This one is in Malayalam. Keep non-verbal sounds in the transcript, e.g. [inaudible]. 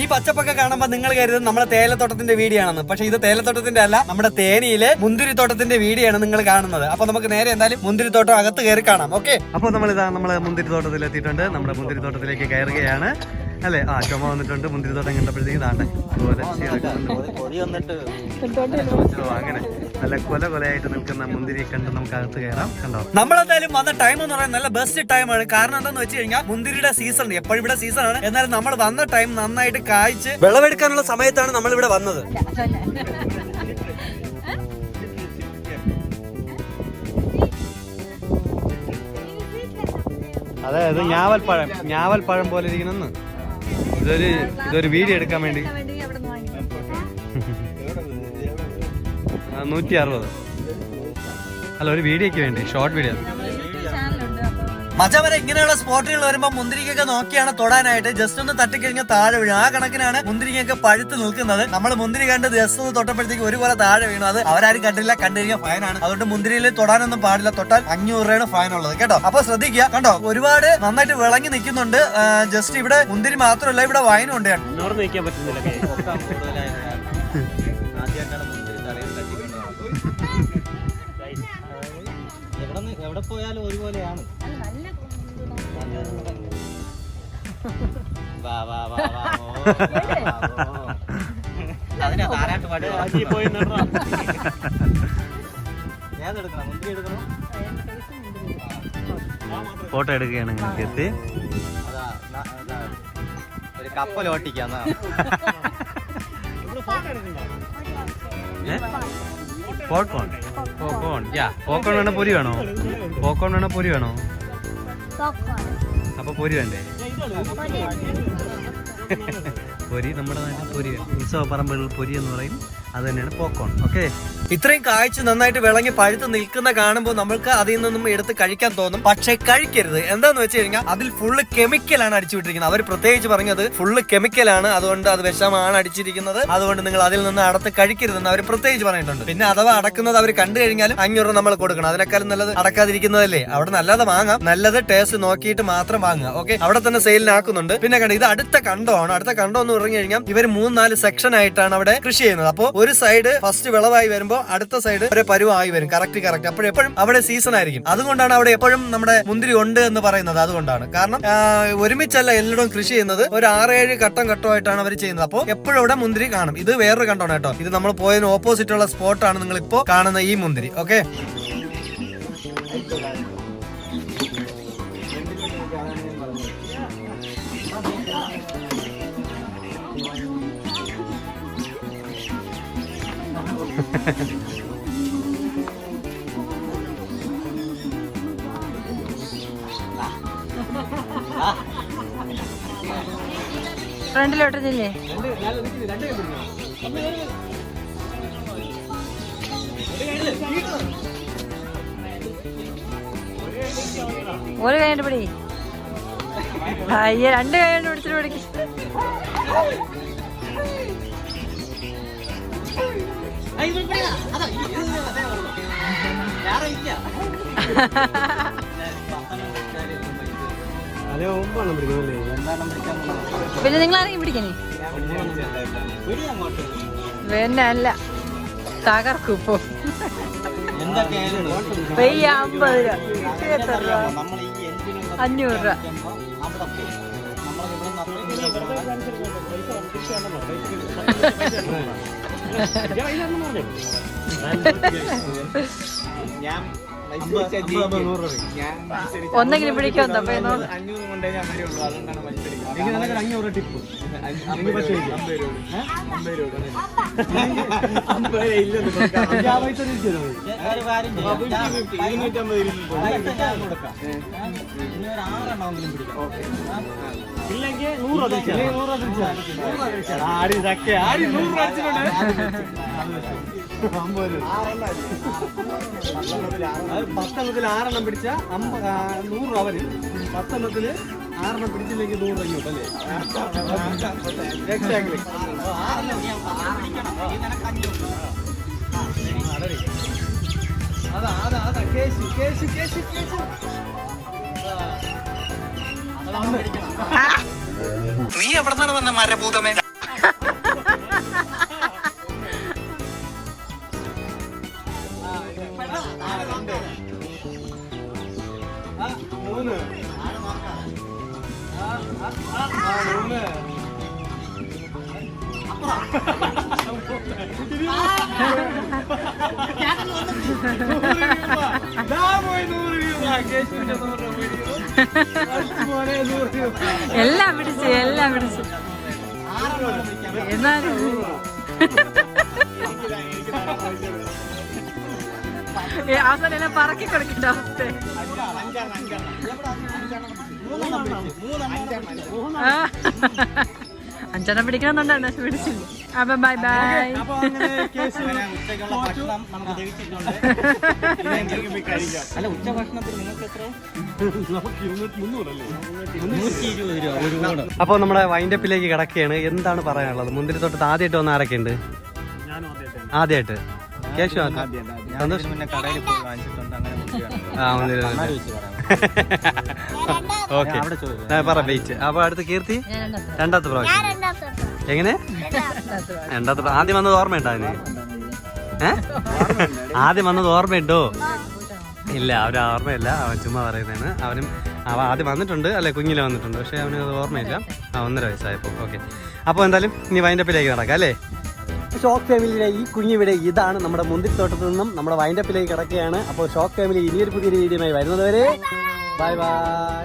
ഈ പച്ചപ്പൊക്കെ കാണുമ്പോൾ നിങ്ങൾ കരുതും നമ്മുടെ തേയിലത്തോട്ടത്തിന്റെ വീഡിയോ ആണെന്ന് പക്ഷെ ഇത് തേയിലത്തോട്ടത്തിന്റെ അല്ല നമ്മുടെ തേനിയിലെ മുന്തിരിത്തോട്ടത്തിന്റെ വീടിയാണ് നിങ്ങൾ കാണുന്നത്. അപ്പൊ നമുക്ക് നേരെ എന്തായാലും മുന്തിരിത്തോട്ടം അകത്ത് കയറി കാണാം. ഓക്കെ? അപ്പൊ നമ്മൾ ഇതാ നമ്മുടെ മുന്തിരിത്തോട്ടത്തിൽ എത്തിയിട്ടുണ്ട് നമ്മുടെ മുന്തിരിത്തോട്ടത്തിലേക്ക് കയറുകയാണ്. അല്ലെ? ആ ചുമ വന്നിട്ടുണ്ട്. മുന്തിരി തോട്ടം കണ്ടപ്പോഴത്തേക്കും താണ്ടെ അങ്ങനെ. നല്ല കൊല കൊലയായിട്ട് നിൽക്കുന്ന മുന്തിരി കണ്ട് നമുക്ക് അകത്ത് കയറാം. കണ്ടോ? നമ്മളെന്തായാലും വന്ന ടൈം എന്ന് പറയുന്നത് നല്ല ബെസ്റ്റ് ടൈമാണ് കാരണം എന്താന്ന് വെച്ച് കഴിഞ്ഞാൽ മുന്തിരിയുടെ സീസൺ എപ്പോഴും ഇവിടെ സീസൺ ആണ്. എന്നാലും നമ്മൾ വന്ന ടൈം നന്നായിട്ട് കായ്ച്ച് വിളവെടുക്കാനുള്ള സമയത്താണ് നമ്മൾ ഇവിടെ വന്നത്. അതെ ഇത് ഞാവൽപ്പഴം ഞാവൽപ്പഴം പോലെ ഇരിക്കുന്ന ഇതൊരു ഇതൊരു വീഡിയോ എടുക്കാൻ വേണ്ടി. നൂറ്റി അറുപത്. അല്ല ഒരു വീഡിയോക്ക് വേണ്ടി ഷോർട്ട് വീഡിയോ. മച്ചവരെ ഇങ്ങനെയുള്ള സ്പോട്ടുകൾ വരുമ്പോ മുന്തിരിക്കൊക്കെ നോക്കിയാണ് തൊടാനായിട്ട്. ജസ്റ്റ് ഒന്ന് തട്ടിക്കഴിഞ്ഞാൽ താഴെ വീഴും. ആ കണക്കിനാണ് മുന്തിരിക്കൊക്കെ പഴുത്ത് നിൽക്കുന്നത്. നമ്മൾ മുന്തിരി കണ്ട് ജസ്റ്റ് ഒന്ന് തൊട്ടപ്പോഴത്തേക്ക് ഒരുപോലെ താഴെ വീണു. അത് അവരാരും കണ്ടില്ല. കണ്ടിരിക്കാൻ ഫൈനാണ് അതുകൊണ്ട് മുന്തിരിയിൽ തൊടാനൊന്നും പാടില്ല. തൊട്ടാൽ അഞ്ഞൂറ് രൂപയാണ് ഫൈൻ ഉള്ളത്. കേട്ടോ? അപ്പൊ ശ്രദ്ധിക്കുക. കണ്ടോ? ഒരുപാട് നന്നായിട്ട് വിളങ്ങി നിൽക്കുന്നുണ്ട്. ജസ്റ്റ് ഇവിടെ മുന്തിരി മാത്രമല്ല ഇവിടെ വൈനും ഉണ്ട് കേട്ടോ. എവിടെ പോയാലും ഒരുപോലെയാണ്. വാ വാ വാ വാ ഓ, വാ, ഓ. അതിനാ താരാട്ട് പാടി ആദ്യം പോയി മുന്തിരി എടുക്കണം. ഫോട്ടോ എടുക്കുകയാണ് നിങ്ങൾക്ക് എത്തി. അതാ ന- അതാ. ഒരു കപ്പൽ ഓട്ടിക്കാം ഫോട്ടോ പോപ്കോൺ. പോപ്കോൺ യാ പോപ്കോൺ വേണോ പൊരി വേണോ? പോപ്കോൺ വേണോ പൊരി വേണോ? അപ്പൊ പൊരി വേണ്ടേ? [laughs] പൊരി നമ്മുടെ നാട്ടിൽ പൊരി. ഉത്സവ പറമ്പുകളിൽ പൊരി എന്ന് പറയും. അത് തന്നെയാണ് പോക്കോൺ ഓക്കെ ഇത്രയും കാഴ്ച നന്നായിട്ട് വിളങ്ങി പഴുത്ത് നിൽക്കുന്ന കാണുമ്പോൾ നമ്മൾക്ക് അതിൽ നിന്നും എടുത്ത് കഴിക്കാൻ തോന്നും. പക്ഷെ കഴിക്കരുത്. എന്താന്ന് വെച്ച് കഴിഞ്ഞാൽ അതിൽ ഫുള്ള് കെമിക്കലാണ് ആണ് വിട്ടിരിക്കുന്നത് അവർ പ്രത്യേകിച്ച് പറഞ്ഞത് ഫുള്ള് കെമിക്കലാണ് അതുകൊണ്ട് അത് വിഷമാണ് അടിച്ചിരിക്കുന്നത്. അതുകൊണ്ട് നിങ്ങൾ അതിൽ നിന്ന് അടത്ത് കഴിക്കരുതെന്ന് അവർ പ്രത്യേകിച്ച് പറഞ്ഞിട്ടുണ്ട്. പിന്നെ അഥവാ അടക്കുന്നത് അവർ കണ്ടു കഴിഞ്ഞാലും അഞ്ഞൂറ് നമ്മൾ കൊടുക്കണം. അതിനേക്കാളും നല്ലത് അടക്കാതിരിക്കുന്നതല്ലേ? അവിടെ നല്ലത് വാങ്ങാം. നല്ലത് ടേസ്റ്റ് നോക്കിയിട്ട് മാത്രം വാങ്ങുക. ഓക്കെ അവിടെ തന്നെ സെയിലിനാക്കുന്നുണ്ട് പിന്നെ കണ്ടു ഇത് അടുത്ത കണ്ടോ ആണ് അടുത്ത കണ്ടോ എന്ന് പറഞ്ഞു കഴിഞ്ഞാൽ ഇവർ മൂന്ന് നാല് സെക്ഷൻ ആയിട്ടാണ് അവിടെ കൃഷി ചെയ്യുന്നത്. അപ്പോൾ ഒരു സൈഡ് ഫസ്റ്റ് വിളവായി വരുമ്പോൾ അടുത്ത സൈഡ് ഒരു പരുവായി വരും. കറക്റ്റ് കറക്റ്റ് അപ്പോഴെപ്പോഴും അവിടെ സീസൺ ആയിരിക്കും. അതുകൊണ്ടാണ് അവിടെ എപ്പോഴും നമ്മുടെ മുന്തിരി ഉണ്ട് എന്ന് പറയുന്നത്. അതുകൊണ്ടാണ്. കാരണം ഒരുമിച്ചല്ല എല്ലായിടവും കൃഷി ചെയ്യുന്നത്. ഒരു ആറേഴ് ഘട്ടം ഘട്ടമായിട്ടാണ് അവർ ചെയ്യുന്നത്. അപ്പോൾ എപ്പോഴും അവിടെ മുന്തിരി കാണും. ഇത് വേറൊരു കണ്ടാണ് കേട്ടോ. ഇത് നമ്മൾ പോയതിന് ഓപ്പോസിറ്റ് ഉള്ള സ്പോട്ടാണ് നിങ്ങൾ ഇപ്പോൾ കാണുന്ന ഈ മുന്തിരി. ഓക്കെ ഫ്രണ്ടിലോട്ടില്ലേ ഒരു കൈ കണ്ടുപിടി അയ്യ രണ്ട് കൈ കൊണ്ട് പിടിച്ചിട്ട് പിടിക്ക്. പിന്നെ നിങ്ങൾ ആരെങ്കിലും പിടിക്കണേ? വേണ്ട അല്ല തകർക്കും ഇപ്പൊ. അമ്പത് രൂപ. എത്ര രൂപ. അഞ്ഞൂറ് രൂപ. ഞാൻ ഒന്നെങ്കിലും പിടിക്കാൻ അഞ്ഞൂറ് കൊണ്ടേ ഞാൻ വരുള്ളൂ അതുകൊണ്ടാണ് മത്സരിക്കുന്നത് അഞ്ഞൂറ് ടിപ്പ്. ഇല്ലെങ്കിൽ നൂറ്. നൂറ്. ആര് ഇതൊക്കെ? ആര് നൂറ് രൂപ. അടിച്ചിട്ടുണ്ട് അമ്പത് പത്തെണ്ണത്തിൽ ആറെണ്ണം പിടിച്ച അമ്പ നൂറ് രൂപ അവർ പത്തെണ്ണത്തിൽ ആറെണ്ണം പിടിച്ചില്ലെങ്കിൽ നൂറ് രൂപ കിട്ടും അല്ലേ? എക്സാക്ട്ലി. അതാ അതാ അതാ. കേശു കേശു കേശു കേശു. നീ എവിടെ നിന്നാണ് വന്ന മരഭൂതമേ എല്ലാം പിടിച്ച് എല്ലാം പിടിച്ച്. എന്നാലും. അവസാനം എല്ലാം പറക്കി കൊടുക്കണ്ട അവസ്ഥ. അഞ്ചെണ്ണം പിടിക്കണമെന്നുണ്ടാണ് പിടിച്ചില്ല. അപ്പൊ ബൈ ബൈ അല്ല ഉച്ച ഭക്ഷണത്തിൽ നിങ്ങൾക്ക് എത്ര? അപ്പോൾ നമ്മുടെ വൈൻഡപ്പിലേക്ക് കിടക്കുകയാണ്. എന്താണ് പറയാനുള്ളത്? മുന്തിരി തൊട്ടത്ത് ആദ്യമായിട്ട് വന്ന ആരൊക്കെ ഉണ്ട് ആദ്യമായിട്ട്. കേശു സന്തോഷം. പിന്നെ കടയിൽ പോയി വാങ്ങിച്ചിട്ടുണ്ട് അങ്ങനെ ഓക്കെ ഞാൻ പറ. [laughs] വെയിറ്റ് അപ്പൊ അടുത്ത് കീർത്തി? ഞാൻ രണ്ടാമത്തെ പ്രാവശ്യം. എങ്ങനെ? രണ്ടാമത്തെ ആദ്യം വന്നത് ഓർമ്മയുണ്ടോ അതിന്? ഏ? ആദ്യം വന്നത് ഓർമ്മയുണ്ടോ? ഇല്ല അവന് ഓർമ്മയില്ല. അവൻ ചുമ്മാ പറയുന്നതാണ്. അവനും അവ ആദ്യം വന്നിട്ടുണ്ട്. അല്ലെ കുഞ്ഞിലെ വന്നിട്ടുണ്ട്. പക്ഷെ അവന് അത് ഓർമ്മയില്ല. ആ ഒന്നര വയസ്സായപ്പോൾ ഓക്കെ അപ്പോൾ എന്തായാലും നീ വൈൻഡപ്പിലേക്ക് നടക്കാം അല്ലേ? ഷോക്ക് ഫാമിലിയുടെ ഈ കുഞ്ഞിവിടെ ഇതാണ് നമ്മുടെ മുന്തിരിത്തോട്ടത്തിൽ നിന്നും നമ്മുടെ വൈൻഡപ്പിലേക്ക് കിടക്കുകയാണ്. അപ്പോൾ ഷോക്ക് ഫാമിലി ഇനിയൊരു പുതിയ രീതിയുമായി വരുന്നത് വരെ ബൈ ബൈ